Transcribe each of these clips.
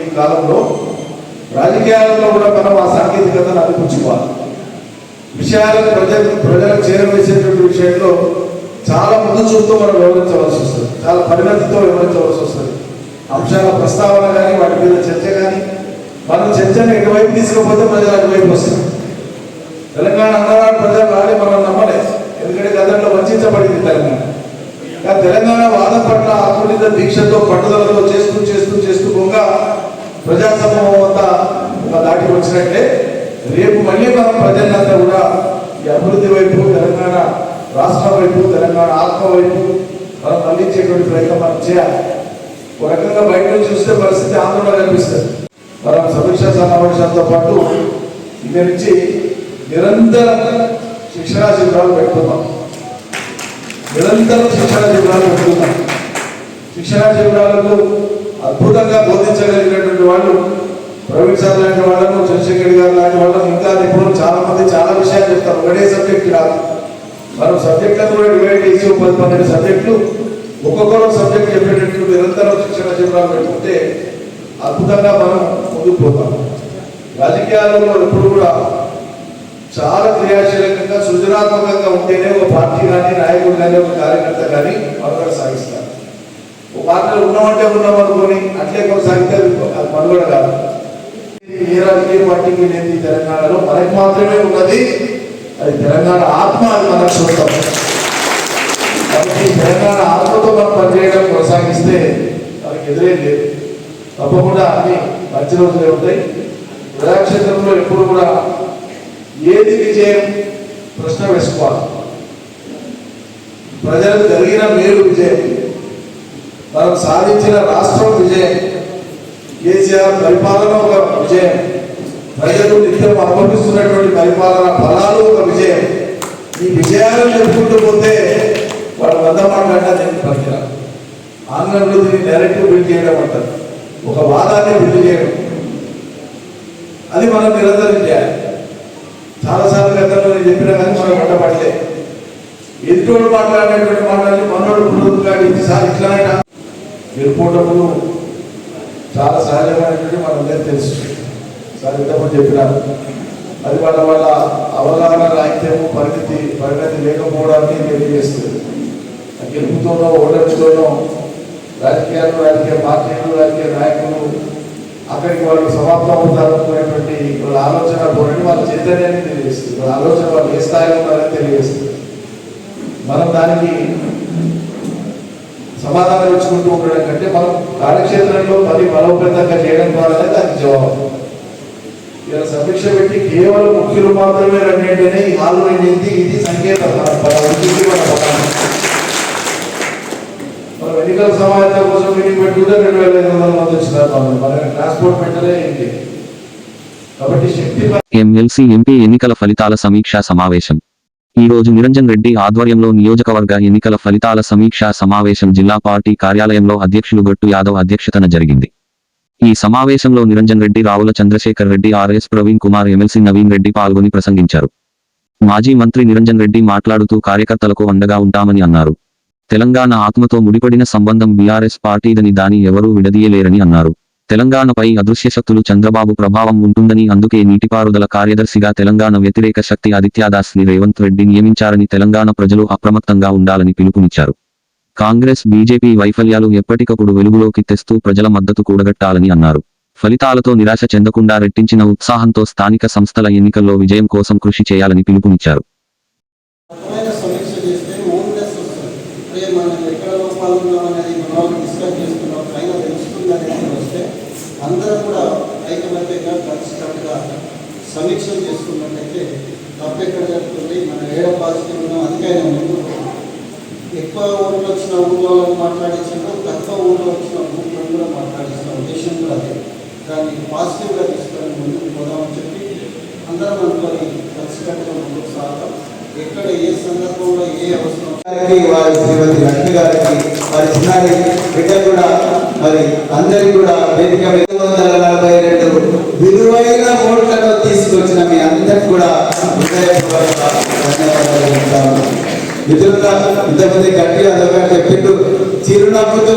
ఈ కాలంలో రాజకీయాలలో కూడా మనం ఆ సాంకేతికతను అందిపుచ్చుకోవాలి విషయాలను ప్రజలు ప్రజలకు చేరవేసేటువంటి విషయంలో చాలా ముందు చూపుతో మనం వివరించవలసి వస్తుంది. చాలా పరిణతితో వివరించవలసి వస్తుంది. అంశాల ప్రస్తావన కానీ వాటి మీద చర్చ కానీ మనం చర్చను ఎటువైపు తీసుకుపోతే ప్రజలు అటువైపు వస్తుంది తెలంగాణ అన్నవాడు ప్రజలు రాని మనం నమ్మలేదు ఎందుకంటే గతంలో వంచబడింది తెలంగాణ. తెలంగాణ వాదం పట్ల ఆత్మనిత దీక్షతో పట్టుదలతో చేస్తూ చేస్తూ ప్రజాసమూహం అంతా ఒక దాటికి వచ్చినట్లే. రేపు మళ్ళీ మనం ప్రజలంతా కూడా ఈ అభివృద్ధి వైపు తెలంగాణ రాష్ట్రం వైపు తెలంగాణ ఆత్మ వైపు మనం మళ్ళించేటువంటి ప్రయత్నం మనం చేయాలి. ఒక రకంగా బయట నుంచి చూస్తే పరిస్థితి ఆందోళన కనిపిస్తుంది. మనం సమీక్ష సమావేశాలతో పాటు ఇక్కడి నుంచి నిరంతరం శిక్షణా శిబిరాలు పెడుతున్నాం. నిరంతరం శిక్షణ శిబిరాలు పెడుతున్నాం. శిక్షణా శిబిరాలకు అద్భుతంగా బోధించగలిగినటువంటి వాళ్ళు ప్రవీణ్ సార్ లాంటి వాళ్ళను చంద్రశేఖర్ గారు లాంటి వాళ్ళను ఇంకా నిపుణులు చాలా మంది చాలా విషయాలు చెప్తారు. ఒకటే సబ్జెక్ట్ కాదు. మనం సబ్జెక్టులను కూడా డివైడ్ చేసి పది పన్నెండు సబ్జెక్టులు ఒక్కొక్కరు సబ్జెక్ట్ చెప్పేటట్లు నిరంతరం శిక్షణ శిబిరాలు పెట్టుకుంటే అద్భుతంగా మనం ముందుకు పోతాం. రాజకీయాలలో ఎప్పుడు కూడా చాలా క్రియాశీలకంగా సృజనాత్మకంగా ఉంటేనే ఒక పార్టీ కానీ నాయకుడు కానీ ఒక కార్యకర్త కానీ మనుగడ సాగిస్తారు. పార్టీలో ఉన్నామంటే ఉన్నాం అనుకొని అట్లే కొనసాగితే అది మనుగడ కాదు. ఏ రాజకీయ పార్టీకి లేదు తెలంగాణలో మనకి మాత్రమే ఉన్నది అది తెలంగాణ ఆత్మ అది మనకు చూస్తాం. కాబట్టి తెలంగాణ ఆత్మతో మనం పనిచేయడం కొనసాగిస్తే మనకి ఎదురే లేదు. తప్పకుండా అన్ని మంచి రోజులే ఉంటాయి. ప్రజాక్షేత్రంలో ఎప్పుడు కూడా ఏది విజయం ప్రశ్న వేసుకోవాలి. ప్రజలకు జరిగిన మేలు విజయం. మనం సాధించిన రాష్ట్రం విజయం. కేసీఆర్ పరిపాలన ఒక విజయం. ప్రజలు నిత్యం అనుభవిస్తున్నటువంటి పరిపాలన ఫలాలు ఒక విజయం. ఈ విజయాలను చెప్పుకుంటూ పోతే వాళ్ళు వంద మాట్లాడినా నేను పనికిరా ఆంగ్లంలో దీన్ని డైరెక్ట్ బిల్డ్ చేయడం అంటారు. ఒక వాదాన్ని బిల్డ్ చేయడం. అది మనం నిరంతరం చేయాలి. చాలాసార్లు గతంలో నేను చెప్పినా కానీ మనం పట్టబడలే ఎదుటోడు మాట్లాడేటువంటి మాటల్ని మనోడు పునరుద్ఘాటించి ఇట్లా గెలుపోటప్పుడు చాలా సహజమైనటువంటి మనందరికీ తెలుసు. సార్ చెప్పినారు. అది వాళ్ళ వాళ్ళ అవగాహన రాహిత్యము పరిమితి పరిణతి లేకపోవడాన్ని తెలియజేస్తుంది. గెలుపుతోనో ఓటమితోనో రాజకీయాలు రాజకీయ పార్టీలు రాజకీయ నాయకులు అక్కడికి వాళ్ళు సమాప్తం అవుతారు అనుకునేటువంటి వాళ్ళ ఆలోచన ధోరణి వాళ్ళ చైతన్యాన్ని తెలియజేస్తుంది. వాళ్ళ ఆలోచన వాళ్ళు ఏ స్థాయిలో ఉన్నారని తెలియజేస్తుంది. మనం దానికి సమాధానం ఇచ్చుకుంటూ ఉండడం కంటే మనం కార్యక్షేత్రంలో పని బలోపేతంగా చేయడం ద్వారానే దానికి జవాబు. ఇలా సమీక్ష పెట్టి కేవలం ముఖ్యులు మాత్రమే రెండింటినే ఈ హాలు రెండింది ఇది సంకేతం మన మన ఉనికి మనం ఎన్నికల సమావేశం కోసం మీటింగ్ పెట్టుకుంటే రెండు వేల ఐదు వందల మంది వచ్చినారు మన ట్రాన్స్పోర్ట్ పెట్టలే ఏంటి కాబట్టి శక్తి ఎమ్మెల్సీ ఎంపీ ఎన్నికల ఫలితాల సమీక్షా సమావేశం. ఈ రోజు నిరంజన్ రెడ్డి ఆధ్వర్యంలో నియోజకవర్గ ఎన్నికల ఫలితాల సమీక్షా సమావేశం జిల్లా పార్టీ కార్యాలయంలో అధ్యక్షులు గట్టు యాదవ్ అధ్యక్షతన జరిగింది. ఈ సమావేశంలో నిరంజన్ రెడ్డి రావుల చంద్రశేఖర్ రెడ్డి ఆర్ఎస్ ప్రవీణ్ కుమార్ ఎమ్మెల్సీ నవీన్ రెడ్డి పాల్గొని ప్రసంగించారు. మాజీ మంత్రి నిరంజన్ రెడ్డి మాట్లాడుతూ కార్యకర్తలకు అండగా ఉంటామని అన్నారు. తెలంగాణ ఆత్మతో ముడిపడిన సంబంధం బీఆర్ఎస్ పార్టీదని దాని ఎవరూ విడదీయలేరని అన్నారు. తెలంగాణపై అదృశ్య శక్తులు చంద్రబాబు ప్రభావం ఉంటుందని అందుకే నీటిపారుదల కార్యదర్శిగా తెలంగాణ వ్యతిరేక శక్తి ఆదిత్యాదాస్ని రేవంత్ రెడ్డి నియమించారని తెలంగాణ ప్రజలు అప్రమత్తంగా ఉండాలని పిలుపునిచ్చారు. కాంగ్రెస్ బీజేపీ వైఫల్యాలు ఎప్పటికప్పుడు వెలుగులోకి తెస్తూ ప్రజల మద్దతు కూడగట్టాలని అన్నారు. ఫలితాలతో నిరాశ చెందకుండా రెట్టించిన ఉత్సాహంతో స్థానిక సంస్థల ఎన్నికల్లో విజయం కోసం కృషి చేయాలని పిలుపునిచ్చారు. సమీక్ష చేస్తే వస్తుంది. అంటే మనం ఎక్కడ లోపాలు అనేది మన డిస్కస్ చేసుకున్నాం పైన తెలుస్తుంది అనేది వస్తే అందరం కూడా ఐకమత్యంగా కలిసికట్టుగా సమీక్ష చేసుకున్నట్టయితే తప్పు ఎక్కడ జరుగుతుంది మనం ఏడ పాజిటివ్ ఉన్నాం అందుకైనా ముందు ఎక్కువ ఊర్లో వచ్చిన ఊళ్ళో మాట్లాడించడం తక్కువ ఊర్లో వచ్చిన ఊళ్ళో కూడా మాట్లాడిస్తున్న ఉద్దేశం కూడా అదే. దాన్ని పాజిటివ్గా తీసుకొని ముందుకు పోదామని చెప్పి అందరం అనుకొని కలిసికట్టుగా ముందుకు సాగుతాం. ఎక్కడ ఏ సందర్భంలో ఏ అవసరం? వారి శ్రీమతి లక్ష్మి గారికి మరి చిన్నారి బిడ్డ కూడా మరి అందరికి కూడా వేదిక మీద వందల నలభై రెండు విలువైన ఓట్లను తీసుకొచ్చిన మీ అందరికి కూడా హృదయపూర్వక ధన్యవాదాలు మిత్రులుగా ఇంతకుముందు గట్టిగా అదొక చెప్పిండు చిరునవ్వుతో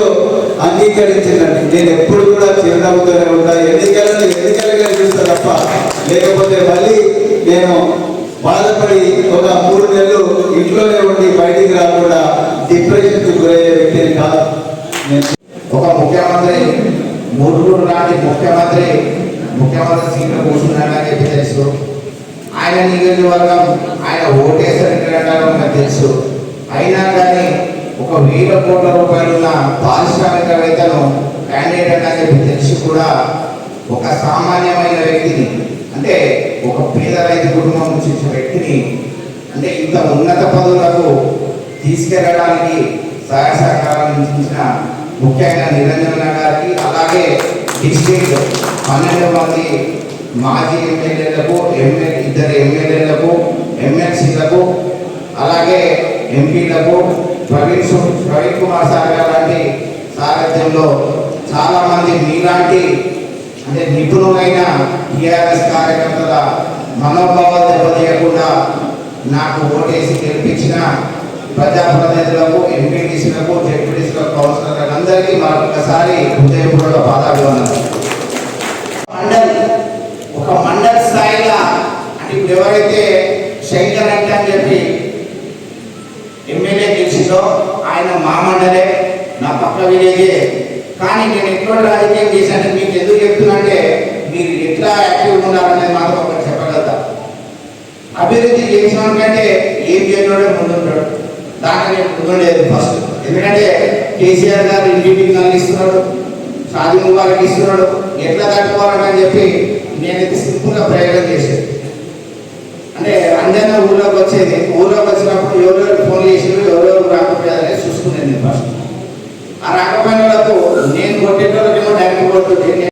అంగీకరించిందండి నేను ఎప్పుడు కూడా చిరునవ్వుతోనే ఉంటా. ఎన్నికలను ఎన్నికలుగా చూస్తా తప్ప లేకపోతే మళ్ళీ నేను బాధపడి ఒక మూడు నెలలు ఇంట్లోనే ఉండి బయటికి రాకుండా డిప్రెషన్కి గురయ్యే వ్యక్తిని కాదు నేను ఒక ముఖ్యమంత్రి మూడుగురు లాంటి ముఖ్యమంత్రి ముఖ్యమంత్రి సీట్లో కూర్చున్నాడని చెప్పి తెలుసు. ఆయన నియోజకవర్గం ఆయన ఓటేసారంటారో నాకు తెలుసు. అయినా కానీ ఒక వేల కోట్ల రూపాయలున్న పారిశ్రామికవేత్తను క్యాండిడేట్ అని చెప్పి తెలిసి కూడా ఒక సామాన్యమైన వ్యక్తిని అంటే ఒక పేద రైతు కుటుంబం నుంచి వచ్చిన వ్యక్తిని అంటే ఇంత ఉన్నత పదవులకు తీసుకెళ్ళడానికి సహాయ సహకారాలు అందించిన ముఖ్యంగా నిరంజన గారికి అలాగే డిస్టిక్ పన్నెండు మంది మాజీ ఎమ్మెల్యేలకు ఎంఎల్ ఇద్దరు ఎమ్మెల్యేలకు ఎమ్మెల్సీలకు అలాగే ఎంపీలకు ప్రవీణ్ ప్రవీణ్ కుమార్ సార్ గారు లాంటి సారథ్యంలో చాలామంది మీలాంటి అంటే నిపుణులైన టీఆర్ఎస్ కార్యకర్తల మనోభావాలు దెబ్బతీయకుండా నాకు ఓటేసి గెలిపించిన ప్రజాప్రతినిధులకు ఎంపీటీసీలకు డిప్యూటీసీలకు కౌన్సిలర్లకు అందరికీ మరొకసారి హృదయపూర్వక పాదాభివందనాలు. మండల్ ఒక మండల్ స్థాయిలో అంటే ఇప్పుడు ఎవరైతే శంకర్ అంటే అని చెప్పి ఎమ్మెల్యే గెలిచిందో ఆయన మా మండలే నా పక్క విలేజే. కానీ నేను ఎటువంటి రాజకీయం చేశాను మీకు ఎందుకు చెప్తున్నా మీరు ఎట్లా యాక్టివ్గా ఉన్నారనేది మాత్రం ఒకటి చెప్పగలుగుతా. అభివృద్ధి చేసిన కంటే ఏం చేయడం ముందుంటాడు. దాంట్లో నేను లేదు ఫస్ట్. ఎందుకంటే కేసీఆర్ గారు ఇంటింటికి నన్ను ఇస్తున్నాడు షాది ముబారక్ ఇస్తున్నాడు ఎట్లా కట్టుకోవాలని చెప్పి నేనైతే సింపుల్గా ప్రయోగం చేశాను. అంటే అందరినీ ఊళ్ళోకి వచ్చేది ఊళ్ళోకి వచ్చినప్పుడు ఎవరెవరు ఫోన్ చేసినారు ఎవరెవరు రాకపోయారని చూసుకునేది ఫస్ట్. ఆ రాకపోయిన వాళ్ళకు నేను కొట్టేటోళ్ళకేమో డైరెక్ట్ కొడుతుంటే